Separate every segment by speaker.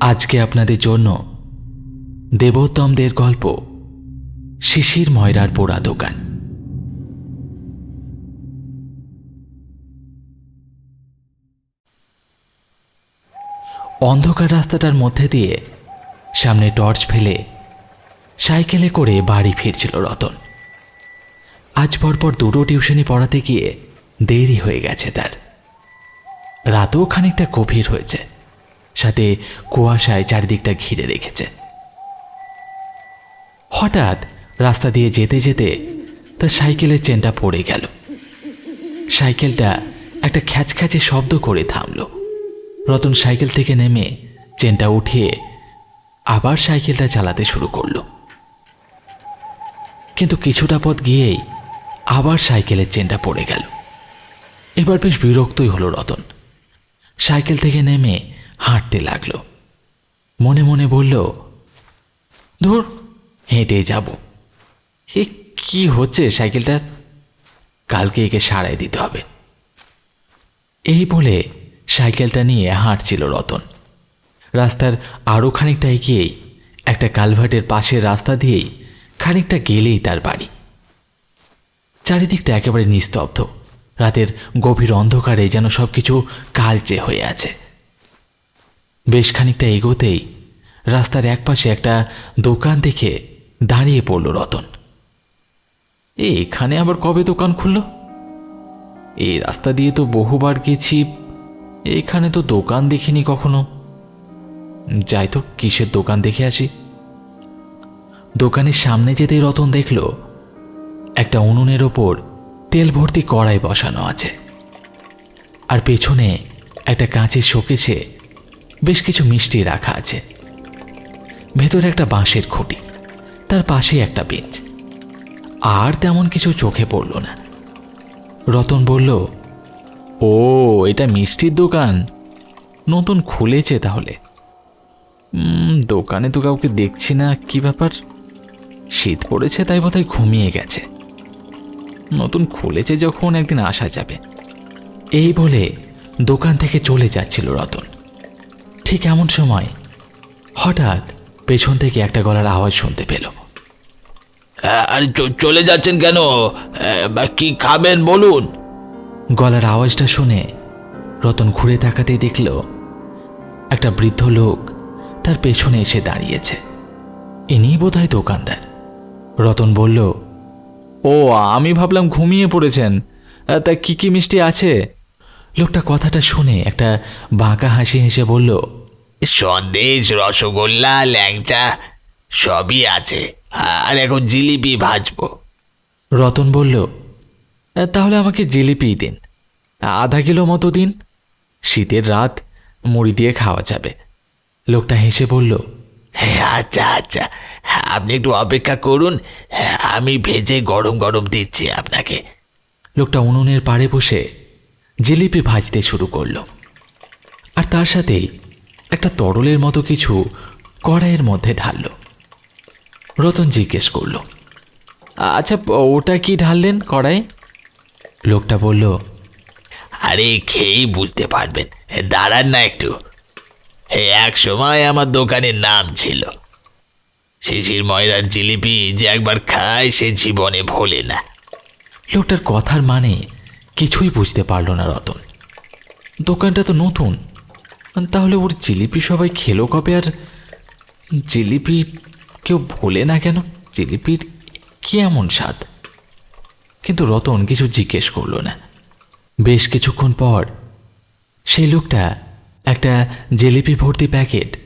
Speaker 1: আজকে আপনাদের জন্য দেবোত্তমদের গল্প শিশির ময়রার পোড়া দোকান। অন্ধকার রাস্তাটার মধ্যে দিয়ে সামনে টর্চ ফেলে সাইকেলে করে বাড়ি ফিরছিল রতন। আজ পরপর দুটো টিউশনি পড়াতে গিয়ে দেরি হয়ে গেছে তার। রাতও খানিকটা গভীর হয়েছে। সাথে কুয়াশায় চারিদিকটা ঘিরে রেখেছে। হঠাৎ রাস্তা দিয়ে যেতে যেতে তার সাইকেলের চেনটা পড়ে গেল। সাইকেলটা একটা খ্যাচখ্যাচে শব্দ করে থামলো। রতন সাইকেল থেকে নেমে চেনটা উঠিয়ে আবার সাইকেলটা চালাতে শুরু করল। কিন্তু কিছুটা পথ গিয়েই আবার সাইকেলের চেনটা পড়ে গেল। এবার বেশ বিরক্তই হলো রতন। সাইকেল থেকে নেমে হাঁটতে লাগল। মনে মনে বলল, ধর, হেঁটে যাব। এ কি হচ্ছে সাইকেলটার? কালকে একে সারাই দিতে হবে। এই বলে সাইকেলটা নিয়ে হাঁটছিল রতন। রাস্তার আরও খানিকটা এগিয়েই একটা কালভার্টের পাশের রাস্তা দিয়েই খানিকটা গেলেই তার বাড়ি। চারিদিকটা একেবারে নিস্তব্ধ। রাতের গভীর অন্ধকারে যেন সব কিছু কালচে হয়ে আছে। বেশ খানিকটা এগোতেই রাস্তার একপাশে একটা দোকান দেখে দাঁড়িয়ে পড়ল রতন। এ, এখানে আবার কবে দোকান খুলল? এই রাস্তা দিয়ে তো বহুবার গেছি, এখানে তো দোকান দেখিনি কখনো। যাই তো, কিসের দোকান দেখে আসি? দোকানের সামনে যেতেই রতন দেখল, একটা উনুনের ওপর তেল ভর্তি কড়াই বসানো আছে। আর পেছনে একটা কাঁচের শোকেছে বেশ কিছু মিষ্টি রাখা আছে। ভেতরে একটা বাঁশের খুঁটি, তার পাশে একটা বেঞ্চ। আর তেমন কিছু চোখে পড়ল না। রতন বলল, ও, এটা মিষ্টির দোকান। নতুন খুলেছে তাহলে। দোকানে তো কাউকে দেখছি না, কি ব্যাপার? শীত পড়েছে তাই বোধহয় ঘুমিয়ে গেছে। নতুন খুলেছে যখন একদিন আসা যাবে। এই বলে দোকান থেকে চলে যাচ্ছিল রতন। ঠিক এমন সময় হঠাৎ পেছন থেকে একটা গলার আওয়াজ শুনতে পেল।
Speaker 2: আরে চলে যাচ্ছেন কেন? কি খাবেন বলুন।
Speaker 1: গলার আওয়াজটা শুনে রতন ঘুরে তাকাতেই দেখল একটা বৃদ্ধ লোক তার পেছনে এসে দাঁড়িয়েছে। ইনি বোধহয় দোকানদার। রতন বলল ও আমি ভাবলাম ঘুমিয়ে পড়েছেন। তা কি কি মিষ্টি আছে? লোকটা কথাটা শুনে একটা বাঁকা হাসি হেসে বলল
Speaker 2: সন্দেশ রসগোল্লা ল্যাংচা সবই আছে। আর এখন জিলিপি ভাজবো।
Speaker 1: রতন বলল "আহ, তাহলে আমাকে জিলিপি দিন। আধা কিলো মতো দিন। শীতের রাত মুড়ি দিয়ে খাওয়া যাবে। লোকটা হেসে বলল
Speaker 2: হ্যাঁ আচ্ছা আচ্ছা। হ্যাঁ, আপনি একটু অপেক্ষা করুন। হ্যাঁ, আমি ভেজে গরম গরম দিচ্ছি আপনাকে।
Speaker 1: লোকটা উনুনের পাড়ে বসে জিলিপি ভাজতে শুরু করল। আর তার সাথেই একটা তরলের মতো কিছু কড়াইয়ের মধ্যে ঢাললো। রতন জিজ্ঞেস করল আচ্ছা ওটা কি ঢাললেন কড়াই লোকটা বলল,
Speaker 2: আরে, খেয়েই বুঝতে পারবেন, দাঁড়ান না একটু। এক সময় আমার দোকানের নাম ছিল। শিশির ময়রার জিলিপি যে একবার খায়, সে জীবনে ভোলে না।
Speaker 1: লোকটার কথার মানে কিছুই বুঝতে পারল না রতন। দোকানটা তো নতুন তাহলে ওর জিলিপি সবাই খেলো কবে? আর জিলিপি কেউ ভোলে না কেন? জিলিপির কি এমন স্বাদ? কিন্তু রতন কিছু জিজ্ঞেস করল না। বেশ কিছুক্ষণ পর সেই লোকটা একটা জিলিপি ভর্তি প্যাকেট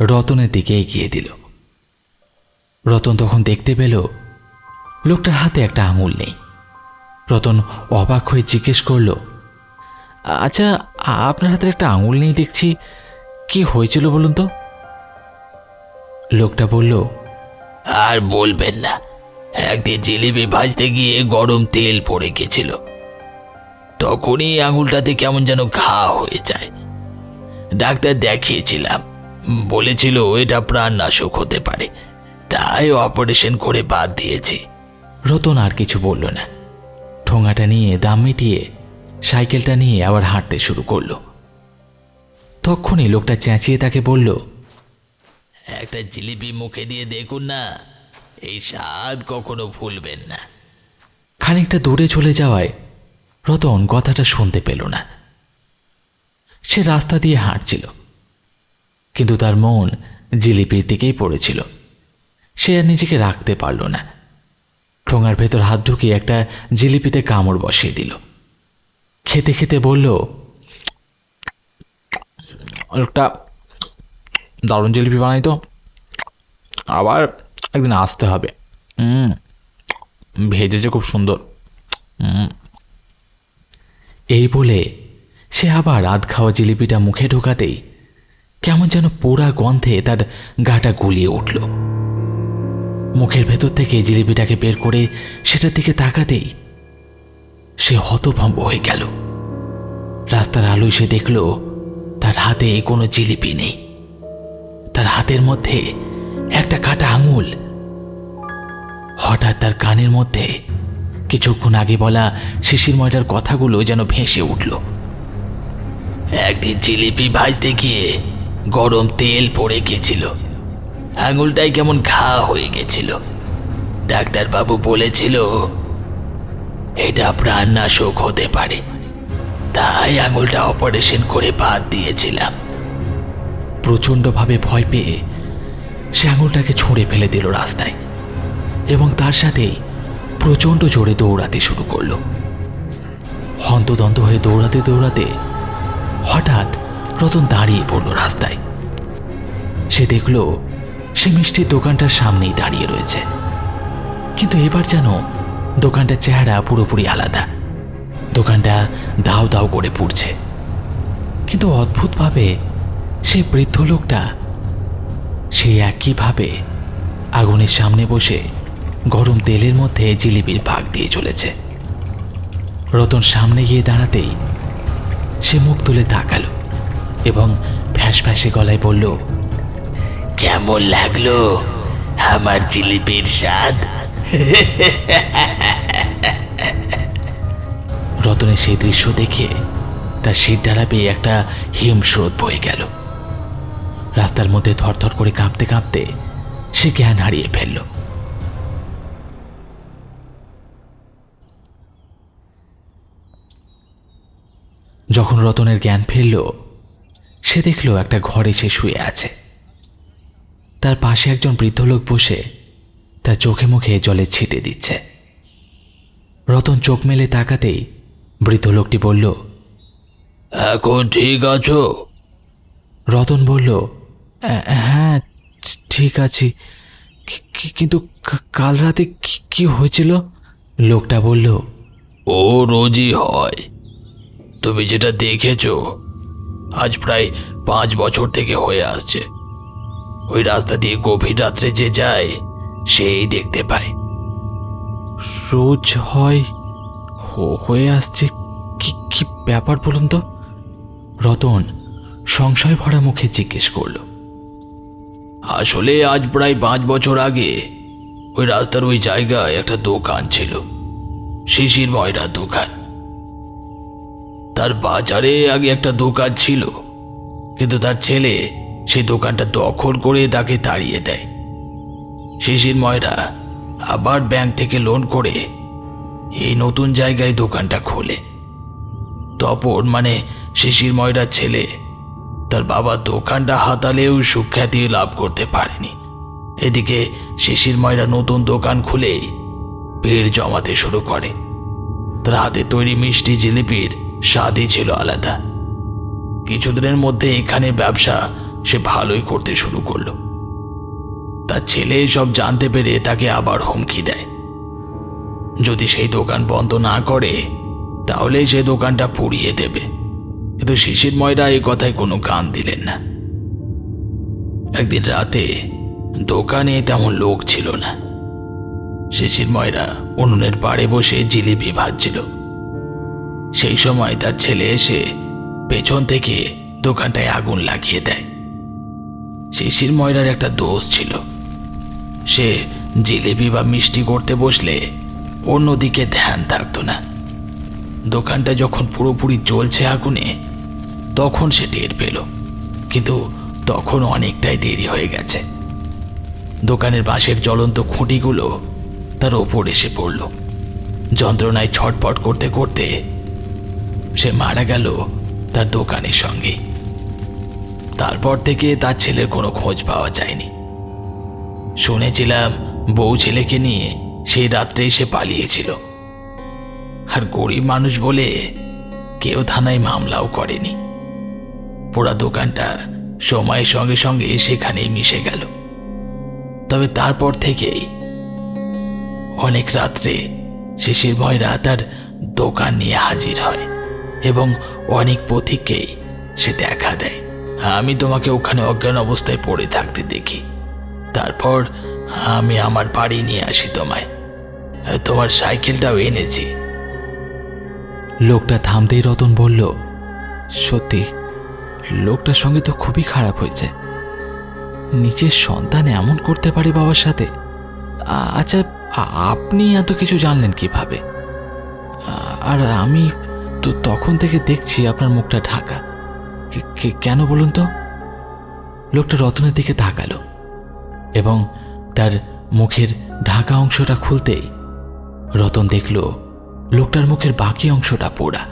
Speaker 1: রতনের দিকে এগিয়ে দিল। রতন তখন দেখতে পেল লোকটার হাতে একটা আঙুল নেই। রতন অবাক হয়ে জিজ্ঞেস করল আচ্ছা আপনার হাতে একটা আঙুল নেই দেখছি। কি হয়েছিল বলুন তো? লোকটা বলল,
Speaker 2: আর বলবেন না, একদিন জিলিপি ভাজতে গিয়ে গরম তেল পড়ে গেছিল। তখনই আঙুলটাতে কেমন যেন ঘা হয়ে যায়। ডাক্তার দেখিয়েছিলাম, বলেছিল এটা প্রাণ প্রাণনাশক হতে পারে। তাই অপারেশন করে বাদ দিয়েছি।
Speaker 1: রতন আর কিছু বলল না। ঠোঙাটা নিয়ে দাম মিটিয়ে সাইকেলটা নিয়ে আবার হাঁটতে শুরু করল। তখনই লোকটা চেঁচিয়ে তাকে বলল,
Speaker 2: একটা জিলিপি মুখে দিয়ে দেখুন না, এই স্বাদ কখনো ভুলবেন না।
Speaker 1: খানিকটা দূরে চলে যাওয়ায় রতন কথাটা শুনতে পেল না। সে রাস্তা দিয়ে হাঁটছিল, কিন্তু তার মন জিলিপির দিকেই পড়েছিল। সে আর নিজেকে রাখতে পারল না। ঠোঙার ভেতর হাত ঢুকিয়ে একটা জিলিপিতে কামড় বসিয়ে দিল। খেতে খেতে বলল একটা দারুণ জিলিপি বানাই তো। আবার একদিন আসতে হবে। হুম, ভেজেছে খুব সুন্দর। এই বলে সে আবার আধ খাওয়া জিলিপিটা মুখে ঢোকাতেই কেমন যেন পোড়া গন্ধে তার গাটা গুলিয়ে উঠল। মুখের ভেতর থেকে জিলিপিটাকে বের করে সেটার দিকে তাকাতেই সে হতভম্ব হয়ে গেল। রাস্তার আলোয় সে দেখল, তার হাতে কোনো জিলিপি নেই। তার হাতের মধ্যে একটা কাটা আঙুল। হঠাৎ তার কানের মধ্যে কিছুক্ষণ আগে বলা শিশির ময়টার কথাগুলো যেন ভেসে উঠল।
Speaker 2: একদিন জিলিপি ভাজতে গিয়ে গরম তেল পড়ে গেছিল আঙুলটাই কেমন ঘা হয়ে গেছিল। ডাক্তারবাবু বলেছিল এটা প্রাণনাশক হতে পারে। তাই আঙুলটা অপারেশন করে বাদ দিয়েছিলাম।
Speaker 1: প্রচণ্ডভাবে ভয় পেয়ে সে আঙুলটাকে ছুঁড়ে ফেলে দিল রাস্তায় এবং তার সাথেই প্রচণ্ড জোরে দৌড়াতে শুরু করল। হন্তদন্ত হয়ে দৌড়াতে দৌড়াতে হঠাৎ রতন দাঁড়িয়ে পড়ল রাস্তায়। সে দেখল সে মিষ্টির দোকানটার সামনেই দাঁড়িয়ে রয়েছে। কিন্তু এবার যেন দোকানটার চেহারা পুরোপুরি আলাদা। দোকানটা দাও দাও করে পুড়ছে। কিন্তু অদ্ভুতভাবে সে বৃদ্ধ লোকটা সে একইভাবে আগুনের সামনে বসে গরম তেলের মধ্যে জিলিপির ভাগ দিয়ে চলেছে। রতন সামনে গিয়ে দাঁড়াতেই সে মুখ তুলে তাকালো এবং ফ্যাস ফ্যাসে গলায় বলল,
Speaker 2: কেমন লাগল আমার জিলিপির স্বাদ?
Speaker 1: রতনের সেই দৃশ্য দেখে তার শীত ডালা পেয়ে একটা হিমস্রোত বয়ে গেল। রাস্তার মধ্যে থরথর করে কাঁপতে কাঁপতে সে জ্ঞান হারিয়ে ফেলল। যখন রতনের জ্ঞান ফিরল, সে দেখল একটা ঘরে সে শুয়ে আছে। তার পাশে একজন বৃদ্ধ লোক বসে তার চোখে মুখে জলে ছিটে দিচ্ছে। রতন চোখ মেলে তাকাতেই বৃদ্ধ লোকটি বলল
Speaker 2: এখন ঠিক আছো?
Speaker 1: রতন বলল "আ- হ্যাঁ ঠিক আছি। কিন্তু কাল রাতে কি- কি হয়েছিল? লোকটা বলল
Speaker 2: ও রোজই হয়। তুমি যেটা দেখেছ আজ প্রায় পাঁচ বছর থেকে হয়ে আসছে। ওই রাস্তা দিয়ে গভীর রাত্রে যে যায় সেই দেখতে পায়
Speaker 1: রোজ হয় হয়ে আসছে? কি কি ব্যাপার বলুন তো? রতন সংশয় ভরা মুখে জিজ্ঞেস করল।
Speaker 2: আসলে আজ প্রায় পাঁচ বছর আগে ওই রাস্তার ওই জায়গায় একটা দোকান ছিল। শিশির ময়রার দোকান। তার বাজারে আগে একটা দোকান ছিল, কিন্তু তার ছেলে সেই দোকানটা দখল করে তাকে তাড়িয়ে দেয়। শিশির ময়রা আবার ব্যাংক থেকে লোন করে এই নতুন জায়গায় দোকানটা খোলে। তপন মানে শিশির ময়রার ছেলে, তার বাবা দোকানটা হাতালেও সুখ্যাতি লাভ করতে পারেনি। এদিকে শিশির ময়রা নতুন দোকান খুলে ভিড় জমাতে শুরু করে। তার হাতে তৈরি মিষ্টি জিলিপির স্বাদই ছিল আলাদা। কিছুদিনের মধ্যে এখানে ব্যবসা সে ভালোই করতে শুরু করল। তার ছেলে সব জানতে পেরে তাকে আবার হুমকি দেয়। যদি সেই দোকান বন্ধ না করে তাহলে সে দোকানটা পুড়িয়ে দেবে। কিন্তু শিশির ময়রা এই কথায় কোনো কান দিলেন না। একদিন রাতে দোকানে তেমন লোক ছিল না। শিশির ময়রা উনুনের পাড়ে বসে জিলিপি ভাজছিল। সেই সময় তার ছেলে এসে পেছন থেকে দোকানটায় আগুন লাগিয়ে দেয়। শিশির ময়রার একটা দোষ ছিল। সে জিলিপি বা মিষ্টি করতে বসলে অন্যদিকে ধ্যান থাকতো না। দোকানটা যখন পুরোপুরি জ্বলছে আগুনে, তখন সে টের পেল। কিন্তু তখন অনেকটাই দেরি হয়ে গেছে।
Speaker 1: দোকানের বাঁশের জ্বলন্ত খুঁটিগুলো তার ওপর এসে পড়ল। যন্ত্রণায় ছটপট করতে করতে সে মারা গেল তার দোকানের সঙ্গে। তারপর থেকে তার ছেলের কোনো খোঁজ পাওয়া যায়নি। শুনেছিলাম বউ ছেলেকে নিয়ে সেই রাত্রেই সে পালিয়েছিল। আর গরিব মানুষ বলে কেউ থানায় মামলাও করেনি। পোড়া দোকানটা সময়ের সঙ্গে সঙ্গে সেখানেই মিশে গেল। তবে তারপর থেকেই অনেক রাত্রে শিশির ময়রা তার দোকান নিয়ে হাজির হয় এবং অনেক পথিককেই সে দেখা দেয়। আমি তোমাকে ওখানে অজ্ঞান অবস্থায় পড়ে থাকতে দেখি। তারপর আমি আমার বাড়ি নিয়ে আসি তোমায়। তোমার সাইকেলটাও এনেছি।
Speaker 2: লোকটা থামতেই রতন বলল, সত্যি, লোকটার সঙ্গে তো খুবই খারাপ হয়েছে। নিজের সন্তান এমন করতে পারে বাবার সাথে? আচ্ছা আপনি এত কিছু জানলেন কীভাবে? আর আমি তো তখন থেকে দেখছি আপনার মুখটা ঢাকা। কেন বলুন তো? লোকটা রতনের দিকে তাকালো এবং তার মুখের ঢাকা অংশটা খুলতেই রতন দেখল লোকটার মুখের বাকি অংশটা পোড়া।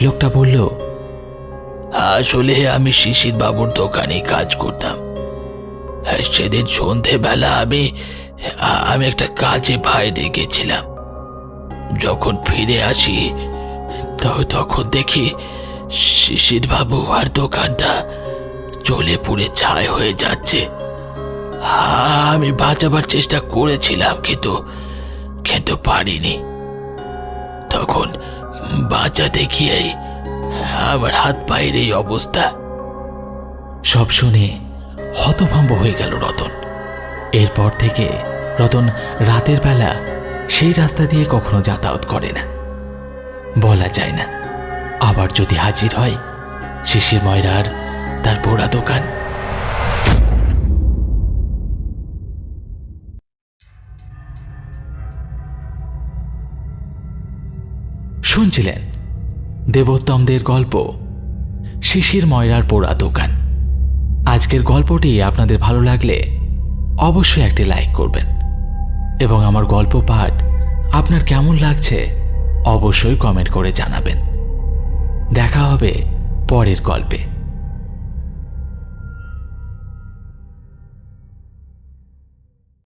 Speaker 2: লোকটা বলল,
Speaker 1: আসলে আমি শিশির বাবুর দোকানে কাজ করতাম। সেদিন সন্ধেবেলা আমি আমি একটা কাজে বাইরে গেছিলাম। যখন ফিরে আসি তখন দেখি শিশির বাবু আর দোকানটা চলে পুড়ে ছাই হয়ে যাচ্ছে। আমি বাঁচাবার চেষ্টা করেছিলাম, কিন্তু কিন্তু পারিনি। তখন বাঁচাতে গিয়েই আমার হাত পায়ের এই অবস্থা।
Speaker 2: সব শুনে হতভম্ব হয়ে গেল রতন। এরপর থেকে রতন রাতের বেলা সেই রাস্তা দিয়ে কখনো যাতায়াত করে না। বলা যায় না। আবার যদি হাজির হয়, শিশির ময়রার তার পোড়া দোকান। শুনছিলেন দেবোত্তমদের গল্প, শিশির ময়রার পোড়া দোকান। আজকের গল্পটি আপনাদের ভালো লাগলে অবশ্যই একটি লাইক করবেন এবং আমার গল্প পাঠ আপনার কেমন লাগছে অবশ্যই কমেন্ট করে জানাবেন। দেখা হবে পরের গল্পে।